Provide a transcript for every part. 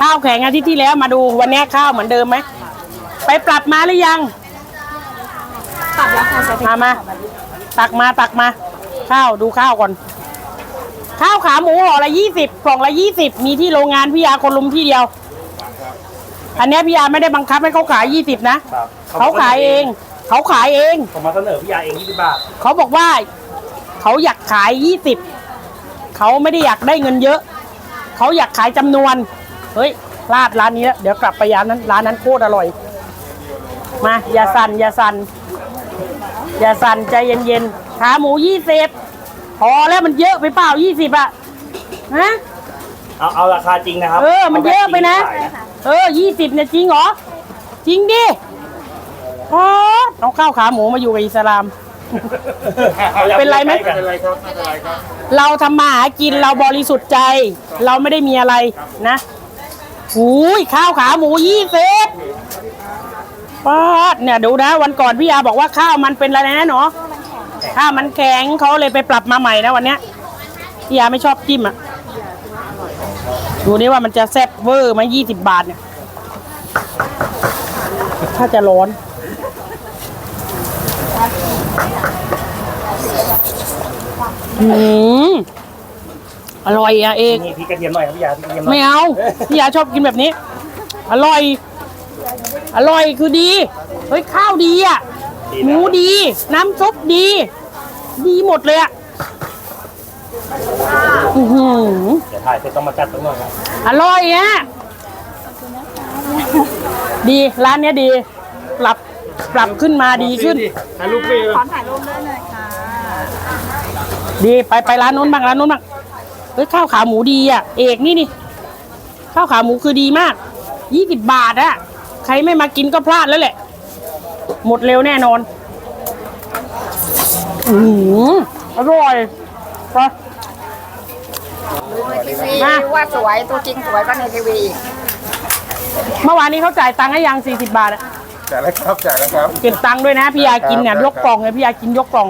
ข้าวแข็งอาทิตย์ที่แล้วมาดูวันนี้ข้าวเหมือนเดิมไหมไปปรับมาหรือยังปรับแล้วค่ะใช้มามาตักมาตักมา ข้าวดูข้าวก่อน ข้าวขาหมูห่อละยี่สิบกล่องละยี่สิบมีที่โรงงานพี่ยาคนลุมที่เดียว อันเนี้ยพี่ยาไม่ได้บังคับให้เขาขายยี่สิบนะครับเขาขายเอง เขาขายเองผมมาเสนอพี่ยาเอง20บาทเขาบอกว่า เขาอยากขายยี่สิบเขาไม่ได้อยากได้เงินเยอะ เขาอยากขายจำนวน เฮ้ยลาดร้านนี้แล้วเดี๋ยวกลับไปร้านนั้นร้านนั้นโคตรอร่อย มาอย่าสั่นอย่าสั่นอย่าสั่นใจเย็นๆขาหมูยี่สิบพอแล้วมันเยอะไปเปล่ายี่สิบอะฮะเอาเอาราคาจริงนะครับเออมันเยอะไปนะาแบบจริงขายเออยี่สิบเนี่ยจริงเหรอจริงดิพอเอาข้าวขาหมูมาอยู่กับอิสลาม เป็นไรไหมไม่เป็นไรครับไม่เป็นไรครับ เราทำมาหากินเราบริสุทธิ์ใจ เราไม่ได้มีอะไรนะหูยข้าวขาหมูยี่สิบป๊าดเนี่ยดูนะวันก่อนพี่ยาบอกว่าข้าวมันเป็นอะไรนะเนาะข้าวมันแข็งเขาเลยไปปรับมาใหม่นะวันเนี้ยพี่ยาไม่ชอบจิ้มอะดูนี่ว่ามันจะแซ่บเวอร์ไหมยี่สิบบาทเนี่ย ถ้าจะร้อน อืมอร่อยอะเอกนี่พริกกระเทียมหน่อยครับพี่ยาพริกกระเทียมหน่อยไม่เอาพี่ยาชอบกินแบบนี้ อร่อย อร่อยคือดีเฮ้ยข้าวดีอะหมูดี น้ำซุปดี ดีหมดเลยอะอื้อหือเดี๋ยวถ่ายเสร็จต้องมาจัดสักหน่อยครับอร่อยอะดีร้านเนี้ยดี ปรับปรับขึ้นมาดีขึ้นถ่ายรูปฟรีขอถ่ายรูปด้วยหน่อยค่ะ ดีไปไปร้านนู้นบ้างร้านนู้นบ้างเฮ้ยข้าวขาหมูดีอะ เอกนี่นี่ข้าวขาหมูคือดีมากยี่สิบบาทอะใครไม่มากินก็พลาดแล้วแหละ หมดเร็วแน่นอนอืออร่อยไปดูในทีวีมาว่าสวยตัวจริงสวยก็ในทีวีอีกเมื่อวานนี้เขาจ่ายตังค์ให้ยัง40บาทอะ จ่ายแล้วครับจ่ายแล้วครับ เก็บตังค์ด้วยนะพี่ยากินเนี่ยยกกล่องเลยพี่ยากินยกกล่อง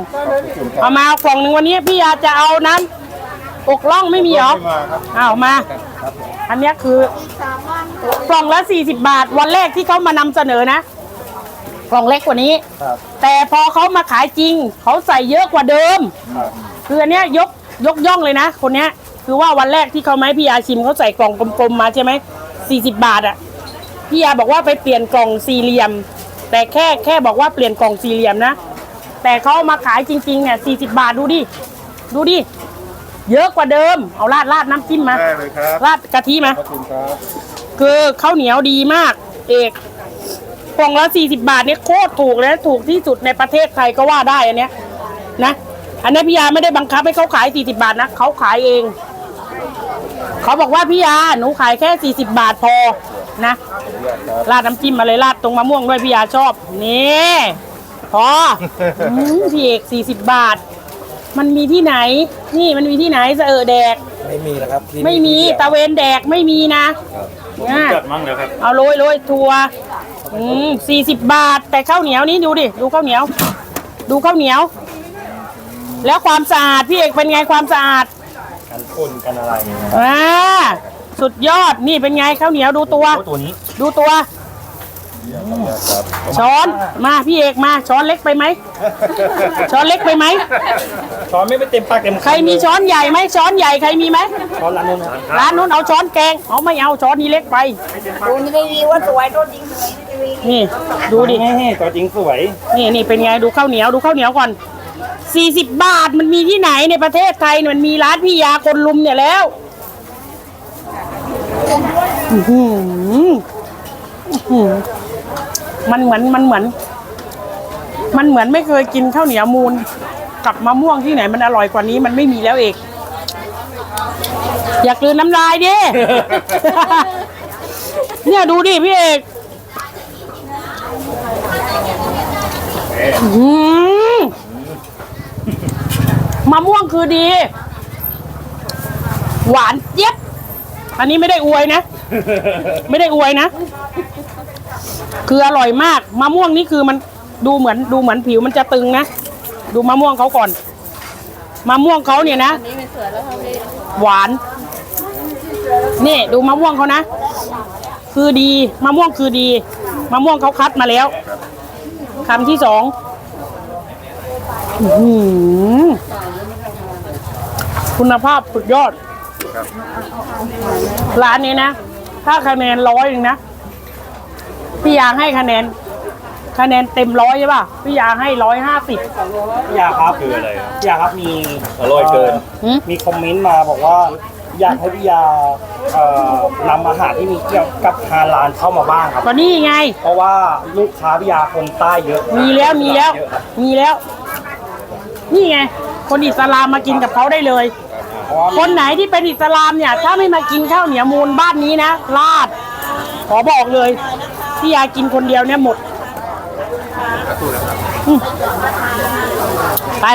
เอามาเอากล่องหนึ่งวันนี้พี่ยาจะเอาน้ำอกล่องไม่มีเหรอไม่มาครับเอามา อันเนี้ยคือกล่องละ40 บาท วันแรกที่เขามานำเสนอนะ กล่องเล็กกว่านี้ ครับแต่พอเขามาขายจริง เขาใส่เยอะกว่าเดิม ครับคืออันเนี้ยยกยกย่องเลยนะ คนเนี้ยคือว่าวันแรกที่เขาไหมาให้พี่ยาชิมเขาใส่กล่องกลมๆมาใช่ไหม40 บาทอะ พี่ยาบอกว่าไปเปลี่ยนกล่องสี่เหลี่ยม แต่แค่แค่บอกว่าเปลี่ยนกล่องสี่เหลี่ยมนะ แต่เขาเอามาขายจริงๆเนี่ย40บาทดูดิ ดูดิ เยอะกว่าเดิม เอาราดราดน้ำจิ้มมา ได้เลยครับราดกะทิมา ขอบคุณครับคือข้าวเหนียวดีมาก เอกกล่องละ40 บาทเนี่ยโคตรถูกเลยนะถูกที่สุดในประเทศไทยก็ว่าได้อันเนี้ยนะ อันนี้พี่ยาไม่ได้บังคับให้เขาขาย 40 บาทนะเขาขายเอง เขาบอกว่าพี่ยาหนูขายแค่ 40 บาทพอ นะ ราดน้ำจิ้มมาเลยราดตรงมะม่วงด้วยพี่ยาชอบ นี่พออืมพี่เอก40บาท มันมีที่ไหน นี่มันมีที่ไหนจะเออแดก ไม่มีแล้วครับที่ไม่มีตะเวนแดกไม่มีนะเนี่ย จัดมั่งแล้วครับ เอาโรยโรยทัวอืมสี่สิบบาท แต่ข้าวเหนียวนี้ดูดิ ดูข้าวเหนียว ดูข้าวเหนียว แล้วความสะอาดพี่เอกเป็นไงความสะอาด กันคนกันอะไรเนี่ยนะอ่า สุดยอดนี่เป็นไงข้าวเหนียวดูตัวโอ้ตัวนี้ดูตัว ครับช้อนมาพี่เอกมาช้อนเล็กไปไหม ช้อนเล็กไปไหม ช้อนไม่ไปเต็มปากเต็มำใครมีช้อนใหญ่ไหมช้อนใหญ่ใครมีไหมช้อนร้านนู้นนะร้านนู้นเอาช้อนแกงเอาไม่เอาช้อนนี้เล็กไป ดูในทีวีว่าสวยตัวจริงสวยในทีวีนี่ ดูดิ นี่ตัวจริงสวย นี่นี่เป็นไงดูข้าวเหนียวดูข้าวเหนียวก่อน 40 บาทมันมีที่ไหนในประเทศไทยมันมีร้านพี่ยาคนลุมเนี่ยแล้ว อื้อหืออื้อหือมันเหมือนมันเหมือน มันเหมือนไม่เคยกินข้าวเหนียวมูล กับมะม่วงที่ไหนมันอร่อยกว่านี้มันไม่มีแล้วเอกอยากกลืนน้ำลายดิ เนี่ยดูดิพี่เอกอื้อหือมะม่วงคือดี หวานเจี๊ยบ อันนี้ไม่ได้อวยนะ ไม่ได้อวยนะ คืออร่อยมากมะม่วงนี่คือมันดูเหมือนดูเหมือนผิวมันจะตึงนะ ดูมะม่วงเขาก่อนมะม่วงเขาเนี่ยนะหวาน นี่ดูมะม่วงเขานะ คือดีมะม่วงคือดีมะม่วงเขาคัดมาแล้วคำที่สองคุณภาพสุดยอด ร้านนี้นะ ถ้าคะแนนร้อยหนึ่งนะ พี่ยางให้คะแนน คะแนนเต็มร้อยใช่ป่ะ พี่ยางให้ร้อยห้าสิบพี่ยาครับคืออะไรพี่ยาครับมีอร่อยเกินมีคอมเมนต์มาบอกว่า อยากให้พี่ยาเอ่อนำอาหารที่มีเกี่ยวกับฮาลาลเข้ามาบ้างครับ ก็นี่ไง เพราะว่าลูกค้าพี่ยาคนใต้เยอะมีแล้วมีแล้ว เยอะครับมีแล้ว นี่ไง คนอิสลามมากินกับเขาได้เลยเพราะว่า คนไหนที่เป็นอิสลามเนี่ย ถ้าไม่มากินข้าวเหนียวมูลบ้านนี้นะลาด ขอบอกเลยพี่ยากินคนเดียวเนี่ยหมดอืมไป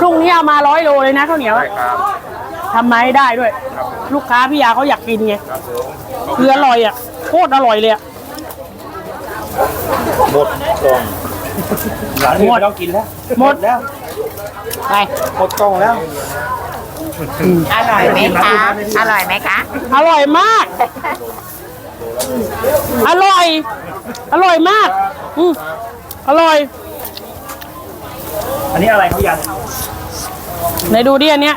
พรุ่งนี้เอามาร้อยโลเลยนะข้าวเหนียวอะทำไมาให้ได้ด้วย ลูกค้าพี่ยาเขาอยากกินไงคืออร่อยอะโคตรอร่อยเลยอะหมดกล่อง ร้านนี้ไม่ต้องกินแล้ว หมดแล้ว ไป หมดกล่องแล้ว อร่อยไหมคะ อร่อยไหมคะ อร่อยมาก อร่อย อร่อยมาก อืมอร่อย อันนี้อะไรเขายันไหนดูดิอันเนี้ย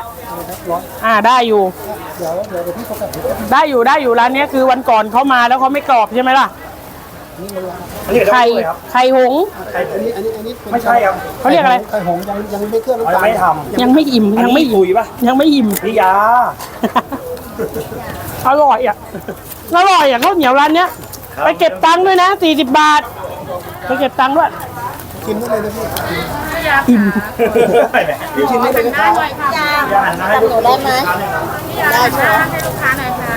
อ่าได้อยู่ ได้อยู่ได้อยู่ร้านเนี้ยคือวันก่อนเขามาแล้วเขาไม่กรอบใช่ไหมล่ะ อันนี้เดี๋ยวไข่ต้องเลยครับไข่หงส์ ไข่อันนี้อันนี้อันนี้ไม่ใช่ครับ เขาเรียกอะไร ไข่หงส์ยังยังไม่เครื่องเราน้ำตาลไม่ทยังไม่อิ่มำอันยังนี้ไม่อิ่คุมยป่ะยังไม่อิ่ม พี่ยา อร่อยอะ อร่อยอะข้าวเหนียวร้านเนี้ยไปเก็บตังค์ด้วยนะสี่สิบบาท ไปเก็บตังค์ด้วย กินได้เลยนะพี่อิ่มกินได้เลยนะครับยาหันมาให้ดูได้ไหมได้ใช่ไหมให้ลูกค้าหน่อยค่ะ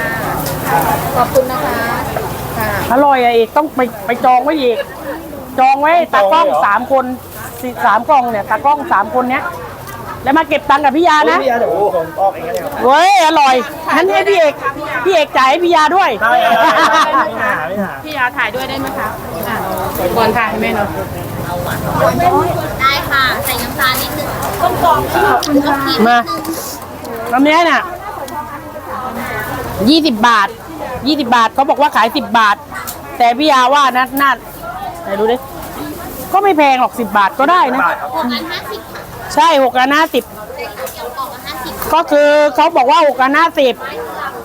ขอบคุณนะคะค่ะ อร่อยอะเอกต้องไปไปจองไว้อีก จองไว้ตากล้องสามคนสี่สามกล้องเนี่ยตากล้องสามคนเนี้ย แล้วมาเก็บตังค์กับพี่ยานะพี่ยาเดี๋ยวผมส่งออกเองก็ได้ครับเว้ยอร่อยงั้นให้พี่เอกพี่เอกจ่ายให้พี่ยาด้วย ได้ได้ได้ไม่หาไม่หาพี่ยาถ่ายด้วยได้ไหมคะก่อนถ่ายให้แม่เนาะได้ค่ะ ใส่น้ำตาลนิดนึงต้มกรอบที่ต้องกินมาน้ำเนี้ยน่ะยี่สิบบาท ยี่สิบาทเขาบอกว่าขายสิบบาท แต่พี่ยาว่านะน่าไหนดูดิก็ไม่แพงหรอกสิบบาทก็ได้นะบาทครับหกอันห้าสิบค่ะใช่หกอันห้าสิบเกี่ยวกล่องละห้าสิบก็คือเขาบอกว่าหกอันห้าสิบ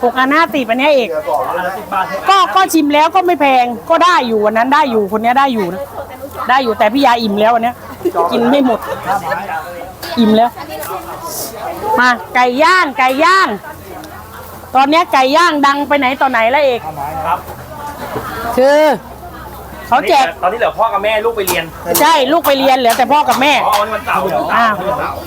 หกอันห้าสิบอันเนี้ยเอกอันละสิบบาทก็ก็ชิมแล้วก็ไม่แพงก็ได้อยู่วันนั้นได้อยู่คนเนี้ยได้อยู่นะได้อยู่แต่พี่ยาอิ่มแล้ววันเนี้ยกินไม่หมด อิ่มแล้ว มาไก่ย่างไก่ย่าง ตอนเนี้ยไก่ย่างดังไปไหนต่อไหนแล้วเอกครับคือเขาแจกตอนนี้เหลือพ่อกับแม่ลูกไปเรียนใช่ลูกไปเรียนเหลือแต่พ่อกับแม่ อ๋อวันเสาร์เหรออ้าว วันเสาร์